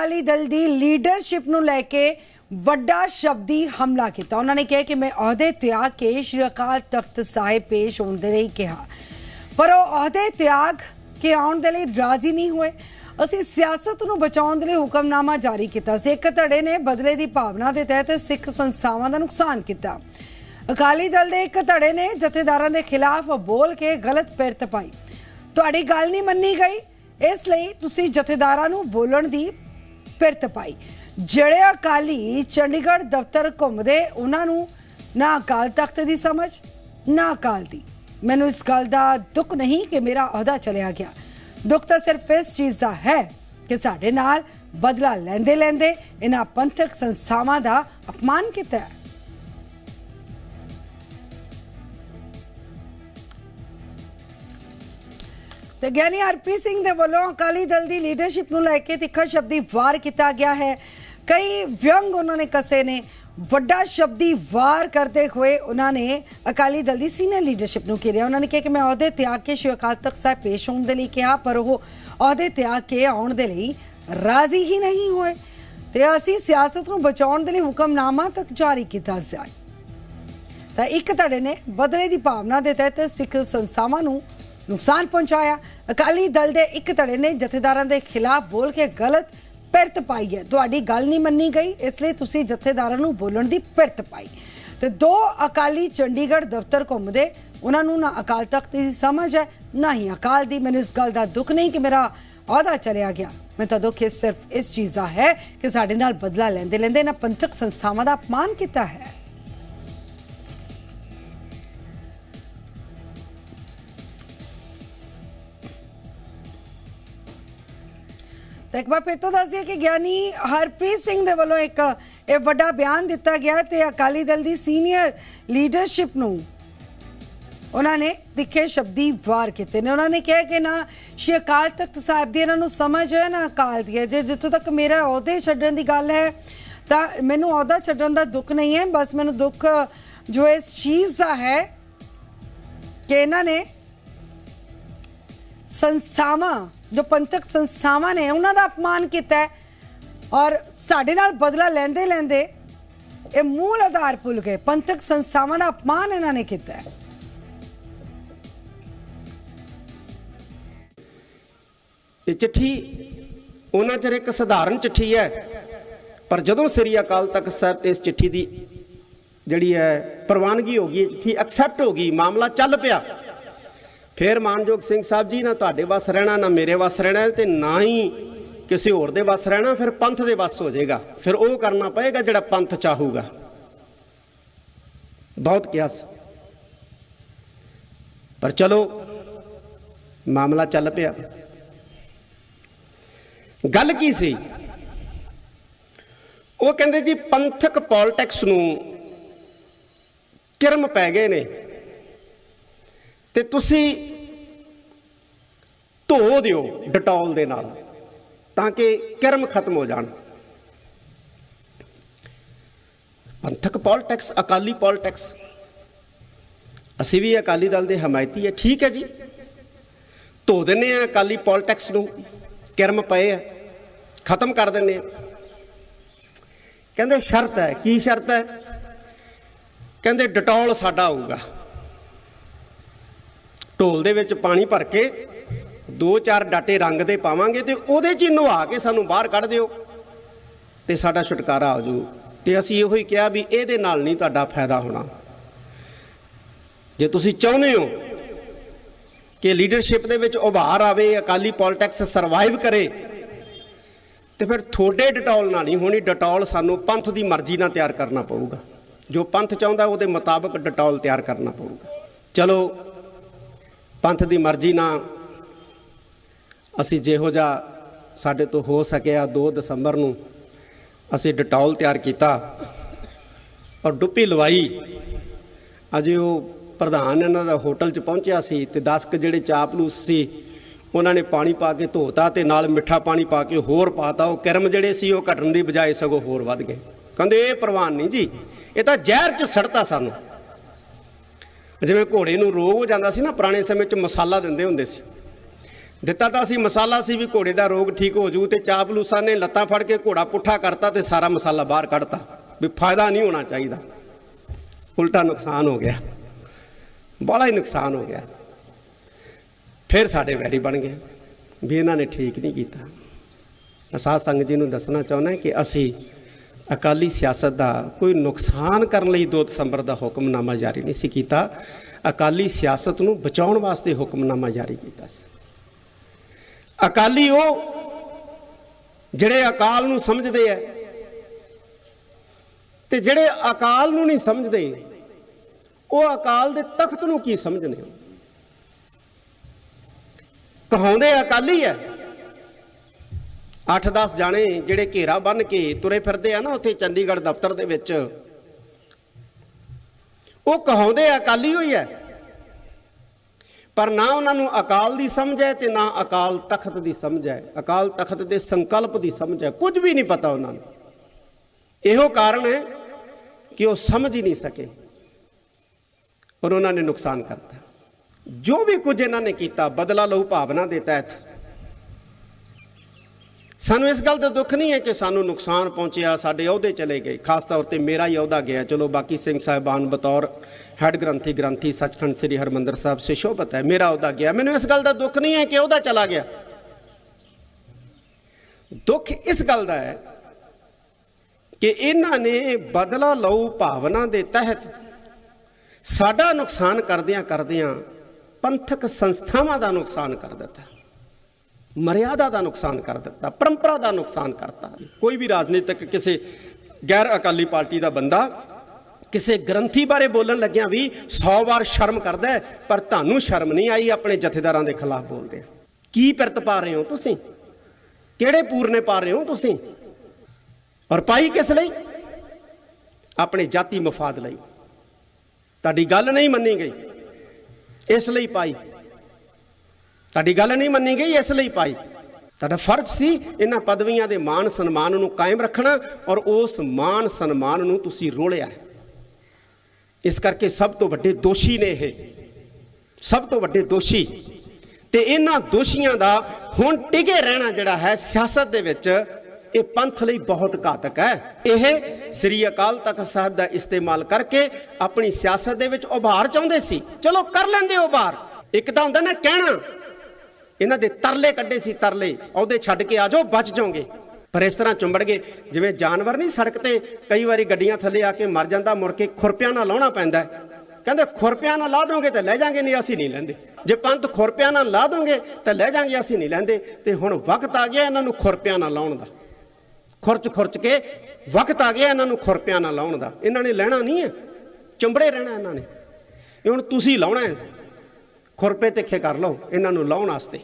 ਅਕਾਲੀ ਦਲ ਦੀ leadership ਨੂੰ ਲੈ ਕੇ ਵੱਡਾ ਸ਼ਬਦੀ ਹਮਲਾ ਕੀਤਾ। ਉਹਨਾਂ ਨੇ ਕਿਹਾ ਕਿ ਮੈਂ ਅਹੁਦੇ ਤਿਆਗ ਕੇ ਸ਼੍ਰੀ ਅਕਾਲ ਤਖਤ ਸਾਹਿਬ ਪੇਸ਼ ਹੋਣ ਦੇ ਲਈ ਕਿਹਾ। ਪਰ ਉਹ ਅਹੁਦੇ ਤਿਆਗ ਕੇ ਆਉਣ ਦੇ ਲਈ ਰਾਜ਼ੀ ਨਹੀਂ ਹੋਏ। ਅਸੀਂ ਸਿਆਸਤ ਨੂੰ ਬਚਾਉਣ ਦੇ ਲਈ ਹੁਕਮਨਾਮਾ ਜਾਰੀ ਕੀਤਾ। ਸੀ ਧੜੇ ਨੇ ਬਦਲੇ ਦੀ ਭਾਵਨਾ ਦੇ ਤਹਿਤ ਸਿੱਖ ਸੰਸਥਾਵਾਂ ਦਾ ਨੁਕਸਾਨ ਕੀਤਾ। ਅਕਾਲੀ ਦਲ ਦੇ ਇੱਕ ਧੜੇ ਨੇ ਜਥੇਦਾਰਾਂ ਦੇ ਖਿਲਾਫ ਬੋਲ ਕੇ ਗਲਤ ਪਿਰਤ ਪਾਈ। ਤੁਹਾਡੀ ਗੱਲ ਨਹੀਂ ਮੰਨੀ ਗਈ। ਇਸ ਲਈ ਤੁਸੀਂ ਜਥੇਦਾਰਾਂ ਨੂੰ ਬੋਲਣ ਦੀ ਪਿਰਤ ਪਾਈ। ਜਿਹੜੇ ਅਕਾਲੀ ਚੰਡੀਗੜ੍ਹ ਦਫ਼ਤਰ ਘੁੰਮਦੇ, ਉਹਨਾਂ ਨੂੰ ਨਾ ਅਕਾਲ ਤਖਤ ਦੀ ਸਮਝ, ਨਾ ਅਕਾਲ ਦੀ। ਮੈਨੂੰ ਇਸ ਗੱਲ ਦਾ ਦੁੱਖ ਨਹੀਂ ਕਿ ਮੇਰਾ ਅਹੁਦਾ ਚਲਿਆ ਗਿਆ। ਦੁੱਖ ਤਾਂ ਸਿਰਫ ਇਸ ਚੀਜ਼ ਦਾ ਹੈ ਕਿ ਸਾਡੇ ਨਾਲ ਬਦਲਾ ਲੈਂਦੇ ਲੈਂਦੇ ਇਹਨਾਂ ਪੰਥਕ ਸੰਸਥਾਵਾਂ ਦਾ ਅਪਮਾਨ ਕੀਤਾ ਹੈ। ਤੇ ਗਿਆਨੀ ਹਰਪ੍ਰੀਤ ਸਿੰਘ ਦੇ ਵੱਲੋਂ ਅਕਾਲੀ ਦਲ ਦੀ ਲੀਡਰਸ਼ਿਪ ਨੂੰ ਲੈ ਕੇ ਤਿੱਖਾ ਸ਼ਬਦੀ ਵਾਰ ਕੀਤਾ ਗਿਆ ਹੈ। ਕਈ ਵਿਅੰਗ ਉਹਨਾਂ ਨੇ ਕਸੇ ਨੇ। ਵੱਡਾ ਸ਼ਬਦੀ ਵਾਰ ਕਰਦੇ ਹੋਏ ਉਹਨਾਂ ਨੇ ਅਕਾਲੀ ਦਲ ਦੀ ਸੀਨੀਅਰ ਲੀਡਰਸ਼ਿਪ ਨੂੰ ਘੇਰਿਆ। ਉਹਨਾਂ ਨੇ ਕਿਹਾ ਕਿ ਮੈਂ ਅਹੁਦੇ ਤਿਆਗ ਕੇ ਸ਼੍ਰੀ ਅਕਾਲ ਤਖਤ ਸਾਹਿਬ ਪੇਸ਼ ਹੋਣ ਦੇ ਲਈ ਕਿਹਾ, ਪਰ ਉਹ ਅਹੁਦੇ ਤਿਆਗ ਕੇ ਆਉਣ ਦੇ ਲਈ ਰਾਜ਼ੀ ਹੀ ਨਹੀਂ ਹੋਏ। ਤੇ ਅਸੀਂ ਸਿਆਸਤ ਨੂੰ ਬਚਾਉਣ ਦੇ ਲਈ ਹੁਕਮਨਾਮਾ ਤੱਕ ਜਾਰੀ ਕੀਤਾ ਸੀ। ਤਾਂ ਇੱਕ ਧੜੇ ਨੇ ਬਦਲੇ ਦੀ ਭਾਵਨਾ ਦੇ ਤਹਿਤ ਸਿੱਖ ਸੰਸਥਾਵਾਂ ਨੂੰ ਨੁਕਸਾਨ ਪਹੁੰਚਾਇਆ। ਅਕਾਲੀ ਦਲ ਦੇ ਇੱਕ ਧੜੇ ਨੇ ਜਥੇਦਾਰਾਂ ਦੇ ਖਿਲਾਫ ਬੋਲ ਕੇ ਗਲਤ ਪਿਰਤ ਪਾਈ ਹੈ। ਤੁਹਾਡੀ ਗੱਲ ਨਹੀਂ ਮੰਨੀ ਗਈ, ਇਸ ਲਈ ਤੁਸੀਂ ਜਥੇਦਾਰਾਂ ਨੂੰ ਬੋਲਣ ਦੀ ਪਿਰਤ ਪਾਈ। ਤੇ ਦੋ ਅਕਾਲੀ ਚੰਡੀਗੜ੍ਹ ਦਫ਼ਤਰ ਘੁੰਮਦੇ, ਉਹਨਾਂ ਨੂੰ ਨਾ ਅਕਾਲ ਤਖਤ ਦੀ ਸਮਝ ਹੈ, ਨਾ ਹੀ ਅਕਾਲ ਦੀ। ਮੈਨੂੰ ਇਸ ਗੱਲ ਦਾ ਦੁੱਖ ਨਹੀਂ ਕਿ ਮੇਰਾ ਅਹੁਦਾ ਚਲਿਆ ਗਿਆ। ਮੈਂ ਤਾਂ ਦੁੱਖ ਇਸ ਸਿਰਫ ਇਸ ਚੀਜ਼ ਦਾ ਹੈ ਕਿ ਸਾਡੇ ਨਾਲ ਬਦਲਾ ਲੈਂਦੇ ਲੈਂਦੇ ਇਹਨਾਂ ਪੰਥਕ ਸੰਸਥਾਵਾਂ ਦਾ ਅਪਮਾਨ ਕੀਤਾ ਹੈ। ਤਾਂ ਇੱਕ ਵਾਰ ਫਿਰ ਤੋਂ ਦੱਸ ਦਈਏ ਕਿ ਗਿਆਨੀ ਹਰਪ੍ਰੀਤ ਸਿੰਘ ਦੇ ਵੱਲੋਂ ਇੱਕ, ਇਹ ਵੱਡਾ ਬਿਆਨ ਦਿੱਤਾ ਗਿਆ ਤੇ ਅਕਾਲੀ ਦਲ ਦੀ ਸੀਨੀਅਰ ਲੀਡਰਸ਼ਿਪ ਨੂੰ ਉਹਨਾਂ ਨੇ ਤਿੱਖੇ ਸ਼ਬਦੀ ਵਾਰ ਕੀਤੇ ਨੇ। ਉਹਨਾਂ ਨੇ ਕਿਹਾ ਕਿ ਨਾ, ਸ਼੍ਰੀ ਅਕਾਲ ਤਖਤ ਸਾਹਿਬ ਦੀ ਇਹਨਾਂ ਨੂੰ ਸਮਝ ਹੈ, ਨਾ ਅਕਾਲ ਦੀ ਹੈ। ਜੇ ਜਿੱਥੋਂ ਤੱਕ ਮੇਰਾ ਅਹੁਦੇ ਛੱਡਣ ਦੀ ਗੱਲ ਹੈ, ਤਾਂ ਮੈਨੂੰ ਅਹੁਦਾ ਛੱਡਣ ਦਾ ਦੁੱਖ ਨਹੀਂ ਹੈ। ਬਸ ਮੈਨੂੰ ਦੁੱਖ ਜੋ ਇਸ ਚੀਜ਼ ਦਾ ਹੈ ਕਿ ਇਹਨਾਂ ਨੇ ਸੰਸਥਾਵਾਂ ਜੋ ਪੰਥਕ ਸੰਸਥਾਵਾਂ ਨੇ ਉਹਨਾਂ ਦਾ ਅਪਮਾਨ ਕੀਤਾ ਔਰ ਸਾਡੇ ਨਾਲ ਬਦਲਾ ਲੈਂਦੇ ਲੈਂਦੇ ਇਹ ਮੂਲ ਆਧਾਰ ਭੁੱਲ ਗਏ। ਪੰਥਕ ਸੰਸਥਾਵਾਂ ਦਾ ਅਪਮਾਨ ਇਹਨਾਂ ਨੇ ਕੀਤਾ ਹੈ। ਇਹ ਚਿੱਠੀ ਉਹਨਾਂ ਚਿਰ ਇੱਕ ਸਧਾਰਨ ਚਿੱਠੀ ਹੈ, ਪਰ ਜਦੋਂ ਸ੍ਰੀ ਅਕਾਲ ਤਖਤ ਸਾਹਿਬ ਤੇ ਇਸ ਚਿੱਠੀ ਦੀ ਜਿਹੜੀ ਹੈ ਪ੍ਰਵਾਨਗੀ ਹੋ ਗਈ ਚਿੱਠੀ ਐਕਸੈਪਟ ਹੋ ਗਈ, ਮਾਮਲਾ ਚੱਲ ਪਿਆ। ਫਿਰ ਮਾਨਯੋਗ ਸਿੰਘ ਸਾਹਿਬ ਜੀ, ਨਾ ਤੁਹਾਡੇ ਵੱਸ ਰਹਿਣਾ, ਨਾ ਮੇਰੇ ਵੱਸ ਰਹਿਣਾ, ਤੇ ਨਾ ਹੀ ਕਿਸੇ ਹੋਰ ਦੇ ਵੱਸ ਰਹਿਣਾ, ਫਿਰ ਪੰਥ ਦੇ ਵੱਸ ਹੋ ਜਾਏਗਾ। ਫਿਰ ਉਹ ਕਰਨਾ ਪਏਗਾ ਜਿਹੜਾ ਪੰਥ ਚਾਹੂਗਾ। ਬਹੁਤ ਕਿਆਸ। ਪਰ ਚਲੋ, ਮਾਮਲਾ ਚੱਲ ਪਿਆ। ਗੱਲ ਕੀ ਸੀ? ਉਹ ਕਹਿੰਦੇ ਜੀ, ਪੰਥਕ ਪੋਲਿਟਿਕਸ ਨੂੰ ਕਿਰਮ ਪੈ ਗਏ ਨੇ। ਤੇ ਤੁਸੀਂ ਧੋ ਦਿਓ ਡਟੋਲ ਦੇ ਨਾਲ, ਤਾਂ ਕਿ ਕਿਰਮ ਖਤਮ ਹੋ ਜਾਣ। ਪੰਥਕ ਪੋਲਿਟਿਕਸ, ਅਕਾਲੀ ਪੋਲਿਟਿਕਸ। ਅਸੀਂ ਵੀ ਅਕਾਲੀ ਦਲ ਦੇ ਹਮਾਇਤੀ ਹੈ, ਠੀਕ ਹੈ ਜੀ। ਧੋ ਦਿੰਨੇ ਆ ਅਕਾਲੀ ਪੋਲਿਟਿਕਸ ਨੂੰ, ਕਿਰਮ ਪਏ ਆ, ਖਤਮ ਕਰ ਦਿੰਨੇ ਆ ਕਹਿੰਦੇ ਸ਼ਰਤ ਹੈ, ਕੀ ਸ਼ਰਤ ਹੈ? ਕਹਿੰਦੇ ਡਟੋਲ ਸਾਡਾ ਆਊਗਾ ਢੋਲ ਦੇ ਵਿੱਚ ਪਾਣੀ ਭਰ ਕੇ ਦੋ ਚਾਰ ਡਾਟੇ ਰੰਗ ਦੇ ਪਾਵਾਂਗੇ ਤੇ ਉਹਦੇ 'ਚ ਹੀ ਨਵਾ ਕੇ ਸਾਨੂੰ ਬਾਹਰ ਕੱਢ ਦਿਓ। ਤੇ ਸਾਡਾ ਛੁਟਕਾਰਾ ਹੋ ਜੂ। ਤੇ ਅਸੀਂ ਇਹੋ ਹੀ ਕਿਹਾ ਵੀ ਇਹਦੇ ਨਾਲ ਨਹੀਂ ਤੁਹਾਡਾ ਫਾਇਦਾ ਹੋਣਾ। ਜੇ ਤੁਸੀਂ ਚਾਹੁੰਦੇ ਹੋ ਕਿ ਲੀਡਰਸ਼ਿਪ ਦੇ ਵਿੱਚ ਉਭਾਰ ਆਵੇ, ਅਕਾਲੀ ਪੋਲਿਟਿਕਸ ਸਰਵਾਈਵ ਕਰੇ, ਤੇ ਫਿਰ ਥੋੜੇ ਡਟੋਲ ਨਾਲ ਨਹੀਂ ਹੋਣੀ, ਡਟੋਲ ਸਾਨੂੰ ਪੰਥ ਦੀ ਮਰਜ਼ੀ ਨਾਲ ਤਿਆਰ ਕਰਨਾ ਪਊਗਾ। ਜੋ ਪੰਥ ਚਾਹੁੰਦਾ ਉਹਦੇ ਮੁਤਾਬਕ ਡਟੋਲ ਤਿਆਰ ਕਰਨਾ ਪਊਗਾ। ਚਲੋ, ਪੰਥ ਦੀ ਮਰਜ਼ੀ ਨਾਲ ਅਸੀਂ ਜਿਹੋ ਜਿਹਾ ਸਾਡੇ ਤੋਂ ਹੋ ਸਕਿਆ 2 ਦਸੰਬਰ ਨੂੰ ਅਸੀਂ ਡਟੋਲ ਤਿਆਰ ਕੀਤਾ ਔਰ ਡੁੱਪੀ ਲਵਾਈ। ਅਜੇ ਉਹ ਪ੍ਰਧਾਨ ਇਹਨਾਂ ਦਾ ਹੋਟਲ 'ਚ ਪਹੁੰਚਿਆ ਸੀ ਤੇ 10 ਕ ਜਿਹੜੇ ਚਾਪਲੂਸ ਸੀ, ਉਹਨਾਂ ਨੇ ਪਾਣੀ ਪਾ ਕੇ ਧੋਤਾ ਤੇ ਨਾਲ ਮਿੱਠਾ ਪਾਣੀ ਪਾ ਕੇ ਹੋਰ ਪਾਤਾ। ਉਹ ਕਰਮ ਜਿਹੜੇ ਸੀ, ਉਹ ਘਟਣ ਦੀ ਬਜਾਏ ਸਗੋਂ ਹੋਰ ਵੱਧ ਗਏ। ਕਹਿੰਦੇ, ਇਹ ਪ੍ਰਵਾਨ ਨਹੀਂ ਜੀ, ਇਹ ਤਾਂ ਜ਼ਹਿਰ 'ਚ ਸੜਤਾ ਸਾਨੂੰ। ਜਿਵੇਂ ਘੋੜੇ ਨੂੰ ਰੋਗ ਹੋ ਜਾਂਦਾ ਸੀ ਨਾ, ਪੁਰਾਣੇ ਸਮੇਂ 'ਚ ਮਸਾਲਾ ਦਿੰਦੇ ਹੁੰਦੇ ਸੀ। ਦਿੱਤਾ ਤਾਂ ਅਸੀਂ ਮਸਾਲਾ ਸੀ ਵੀ ਘੋੜੇ ਦਾ ਰੋਗ ਠੀਕ ਹੋ ਜੂ ਤੇ ਚਾਪਲੂਸਾਂ ਨੇ ਲੱਤਾਂ ਫੜ ਕੇ ਘੋੜਾ ਪੁੱਠਾ ਕਰਤਾ ਤੇ ਸਾਰਾ ਮਸਾਲਾ ਬਾਹਰ ਕੱਢਤਾ। ਵੀ ਫਾਇਦਾ ਨਹੀਂ ਹੋਣਾ ਚਾਹੀਦਾ। ਉਲਟਾ ਨੁਕਸਾਨ ਹੋ ਗਿਆ। ਬੜਾ ਹੀ ਨੁਕਸਾਨ ਹੋ ਗਿਆ। ਫਿਰ ਸਾਡੇ ਵੈਰੀ ਬਣ ਗਏ। ਵੀ ਇਹਨਾਂ ਨੇ ਠੀਕ ਨਹੀਂ ਕੀਤਾ। ਮੈਂ ਸੰਗਤ ਜੀ ਨੂੰ ਦੱਸਣਾ ਚਾਹੁੰਦਾ ਕਿ ਅਸੀਂ ਅਕਾਲੀ ਸਿਆਸਤ ਦਾ ਕੋਈ ਨੁਕਸਾਨ ਕਰਨ ਲਈ 2 ਦਸੰਬਰ ਦਾ ਹੁਕਮਨਾਮਾ ਜਾਰੀ ਨਹੀਂ ਸੀ ਕੀਤਾ। ਅਕਾਲੀ ਸਿਆਸਤ ਨੂੰ ਬਚਾਉਣ ਵਾਸਤੇ ਹੁਕਮਨਾਮਾ ਜਾਰੀ ਕੀਤਾ ਸੀ। ਅਕਾਲੀ ਉਹ ਜਿਹੜੇ ਅਕਾਲ ਨੂੰ ਸਮਝਦੇ ਐ ਤੇ ਜਿਹੜੇ ਅਕਾਲ ਨੂੰ ਨਹੀਂ ਸਮਝਦੇ, ਉਹ ਅਕਾਲ ਦੇ ਤਖਤ ਨੂੰ ਕੀ ਸਮਝਦੇ ਕਹਾਉਂਦੇ ਅਕਾਲੀ ਐ। 8-10 ਜਾਣੇ ਜਿਹੜੇ ਘੇਰਾ ਬੰਨ ਕੇ ਤੁਰੇ ਫਿਰਦੇ ਆ ਨਾ ਉੱਥੇ ਚੰਡੀਗੜ੍ਹ ਦਫ਼ਤਰ ਦੇ ਵਿੱਚ, ਉਹ ਕਹਾਉਂਦੇ ਅਕਾਲੀ ਹੋਈ ਐ। ਪਰ ਨਾ ਉਹਨਾਂ ਨੂੰ ਅਕਾਲ ਦੀ ਸਮਝ ਹੈ ਤੇ ਨਾ ਅਕਾਲ ਤਖਤ ਦੀ ਸਮਝ ਹੈ। ਅਕਾਲ ਤਖਤ ਦੇ ਸੰਕਲਪ ਦੀ ਸਮਝ ਹੈ। ਕੁਝ ਵੀ ਨਹੀਂ ਪਤਾ ਉਹਨਾਂ ਨੂੰ। ਇਹੋ ਕਾਰਨ ਹੈ ਕਿ ਉਹ ਸਮਝ ਹੀ ਨਹੀਂ ਸਕੇ ਔਰ ਉਹਨਾਂ ਨੇ ਨੁਕਸਾਨ ਕਰਤਾ। ਜੋ ਵੀ ਕੁਝ ਇਹਨਾਂ ਨੇ ਕੀਤਾ, ਬਦਲਾ ਲਹੂ ਭਾਵਨਾ ਦੇ ਤਹਿਤ। ਸਾਨੂੰ ਇਸ ਗੱਲ ਦਾ ਦੁੱਖ ਨਹੀਂ ਹੈ ਕਿ ਸਾਨੂੰ ਨੁਕਸਾਨ ਪਹੁੰਚਿਆ, ਸਾਡੇ ਅਹੁਦੇ ਚਲੇ ਗਏ। ਖਾਸ ਤੌਰ ਤੇ ਮੇਰਾ ਹੀ ਅਹੁਦਾ ਗਿਆ। ਚਲੋ ਬਾਕੀ ਸਿੰਘ ਸਾਹਿਬਾਨ ਬਤੌਰ ਹੈਡ ਗ੍ਰੰਥੀ ਗ੍ਰੰਥੀ ਸੱਚਖੰਡ ਸ੍ਰੀ ਹਰਮੰਦਰ ਸਾਹਿਬ ਸੇ ਸ਼ੋਭਤ ਹੈ। ਮੇਰਾ ਉਹਦਾ ਗਿਆ। ਮੈਨੂੰ ਇਸ ਗੱਲ ਦਾ ਦੁੱਖ ਨਹੀਂ ਹੈ ਕਿ ਉਹਦਾ ਚਲਾ ਗਿਆ। ਦੁੱਖ ਇਸ ਗੱਲ ਦਾ ਹੈ ਕਿ ਇਹਨਾਂ ਨੇ ਬਦਲਾ ਲਊ ਭਾਵਨਾ ਦੇ ਤਹਿਤ ਸਾਡਾ ਨੁਕਸਾਨ ਕਰਦਿਆਂ ਕਰਦਿਆਂ ਪੰਥਕ ਸੰਸਥਾਵਾਂ ਦਾ ਨੁਕਸਾਨ ਕਰ ਦਿੱਤਾ। ਮਰਿਆਦਾ ਦਾ ਨੁਕਸਾਨ ਕਰ ਦਿੱਤਾ। ਪਰੰਪਰਾ ਦਾ ਨੁਕਸਾਨ ਕਰਤਾ। ਕੋਈ ਵੀ ਰਾਜਨੀਤਿਕ ਕਿਸੇ ਗੈਰ ਅਕਾਲੀ ਪਾਰਟੀ ਦਾ ਬੰਦਾ ਕਿਸੇ ਗ੍ਰੰਥੀ ਬਾਰੇ ਬੋਲਣ ਲੱਗਿਆਂ ਵੀ 100 ਵਾਰ ਸ਼ਰਮ ਕਰਦਾ ਪਰ ਤੁਹਾਨੂੰ ਸ਼ਰਮ ਨਹੀਂ ਆਈ, ਆਪਣੇ ਜਥੇਦਾਰਾਂ ਦੇ ਖਿਲਾਫ ਬੋਲਦੇ ਕੀ ਪਿਰਤ ਪਾ ਰਹੇ ਹੋ ਤੁਸੀਂ? ਕਿਹੜੇ ਪੂਰਨੇ ਪਾ ਰਹੇ ਹੋ ਤੁਸੀਂ? ਔਰ ਪਾਈ ਕਿਸ ਲਈ? ਆਪਣੇ ਜਾਤੀ ਮਫਾਦ ਲਈ। ਤੁਹਾਡੀ ਗੱਲ ਨਹੀਂ ਮੰਨੀ ਗਈ। ਇਸ ਲਈ ਪਾਈ। ਤੁਹਾਡੀ ਗੱਲ ਨਹੀਂ ਮੰਨੀ ਗਈ, ਇਸ ਲਈ ਪਾਈ। ਤੁਹਾਡਾ ਫਰਜ਼ ਸੀ ਇਹਨਾਂ ਪਦਵੀਆਂ ਦੇ ਮਾਣ ਸਨਮਾਨ ਨੂੰ ਕਾਇਮ ਰੱਖਣਾ ਔਰ ਉਸ ਮਾਣ ਸਨਮਾਨ ਨੂੰ ਤੁਸੀਂ ਰੋਲਿਆ ਇਸ ਕਰਕੇ ਸਭ ਤੋਂ ਵੱਡੇ ਦੋਸ਼ੀ ਨੇ ਇਹ। ਸਭ ਤੋਂ ਵੱਡੇ ਦੋਸ਼ੀ। ਤੇ ਇਹਨਾਂ ਦੋਸ਼ੀਆਂ ਦਾ ਹੁਣ ਟਿਕੇ ਰਹਿਣਾ ਜਿਹੜਾ ਹੈ ਸਿਆਸਤ ਦੇ ਵਿੱਚ, ਇਹ ਪੰਥ ਲਈ ਬਹੁਤ ਘਾਤਕ ਹੈ। ਇਹ ਸ੍ਰੀ ਅਕਾਲ ਤਖਤ ਸਾਹਿਬ ਦਾ ਇਸਤੇਮਾਲ ਕਰਕੇ ਆਪਣੀ ਸਿਆਸਤ ਦੇ ਵਿੱਚ ਉਭਾਰ ਚਾਹੁੰਦੇ ਸੀ। ਚਲੋ ਕਰ ਲੈਂਦੇ ਉਭਾਰ। ਇੱਕ ਤਾਂ ਹੁੰਦਾ ਨਾ ਕਹਿਣਾ, ਇਹਨਾਂ ਦੇ ਤਰਲੇ ਕੱਢੇ ਸੀ ਤਰਲੇ ਉਹਦੇ ਛੱਡ ਕੇ ਆ ਜਾਓ, ਬਚ ਜਾਓਗੇ। ਪਰ ਇਸ ਤਰ੍ਹਾਂ ਚੁੰਬੜ ਗਏ। ਜਿਵੇਂ ਜਾਨਵਰ ਨਹੀਂ ਸੜਕ ਤੇ ਕਈ ਵਾਰੀ ਗੱਡੀਆਂ ਥੱਲੇ ਆ ਕੇ ਮਰ ਜਾਂਦਾ, ਮੁੜ ਕੇ ਖੁਰਪਿਆਂ ਨਾਲ ਲਾਉਣਾ ਪੈਂਦਾ ਕਹਿੰਦੇ ਖੁਰਪਿਆਂ ਨਾਲ ਲਾ ਦੋਗੇ ਤੇ ਲੈ ਜਾਾਂਗੇ, ਨਹੀਂ ਅਸੀਂ ਨਹੀਂ ਲੈਂਦੇ। ਜੇ ਪੰਥ ਖੁਰਪਿਆਂ ਨਾਲ ਲਾ ਦੋਗੇ ਤਾਂ ਲੈ ਜਾਾਂਗੇ, ਅਸੀਂ ਨਹੀਂ ਲੈਂਦੇ। ਤੇ ਹੁਣ ਵਕਤ ਆ ਗਿਆ ਇਹਨਾਂ ਨੂੰ ਖੁਰਪਿਆਂ ਨਾਲ ਲਾਉਣ ਦਾ। ਖੁਰਚ ਖੁਰਚ ਕੇ ਵਕਤ ਆ ਗਿਆ ਇਹਨਾਂ ਨੂੰ ਖੁਰਪਿਆਂ ਨਾਲ ਲਾਉਣ ਦਾ। ਇਹਨਾਂ ਨੇ ਲੈਣਾ ਨਹੀਂ ਹੈ। ਚੰਬੜੇ ਰਹਿਣਾ ਇਹਨਾਂ ਨੇ। ਇਹ ਹੁਣ ਤੁਸੀਂ ਲਾਉਣਾ ਹੈ। ਖੁਰਪੇ ਤਿੱਖੇ ਕਰ ਲਓ ਇਹਨਾਂ ਨੂੰ ਲਾਉਣ ਵਾਸਤੇ।